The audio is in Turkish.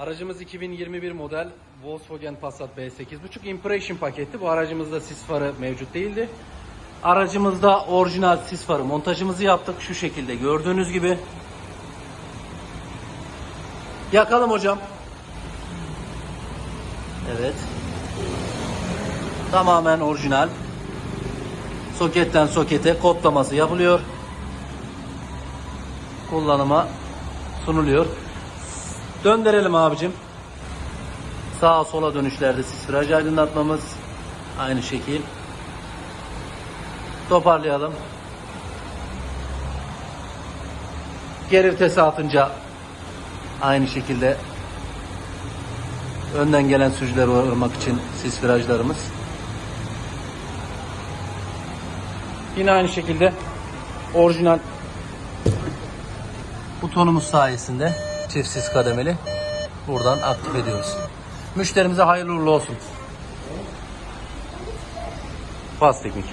Aracımız 2021 model Volkswagen Passat B8.5 Impression paketi. Bu aracımızda sis farı mevcut değildi. Aracımızda orijinal sis farı montajımızı yaptık. Şu şekilde gördüğünüz gibi. Yakalım hocam. Evet. Tamamen orijinal. Soketten sokete kodlaması yapılıyor. Kullanıma sunuluyor. Döndürelim abicim. Sağa sola dönüşlerde sis viraj aydınlatmamız. Aynı şekil. Toparlayalım. Geri vitese atınca aynı şekilde önden gelen sürücüleri uyarmak için sis virajlarımız. Yine aynı şekilde orijinal butonumuz sayesinde çiftsiz kademeli buradan aktif ediyoruz. Müşterimize hayırlı uğurlu olsun. Fast Teknik.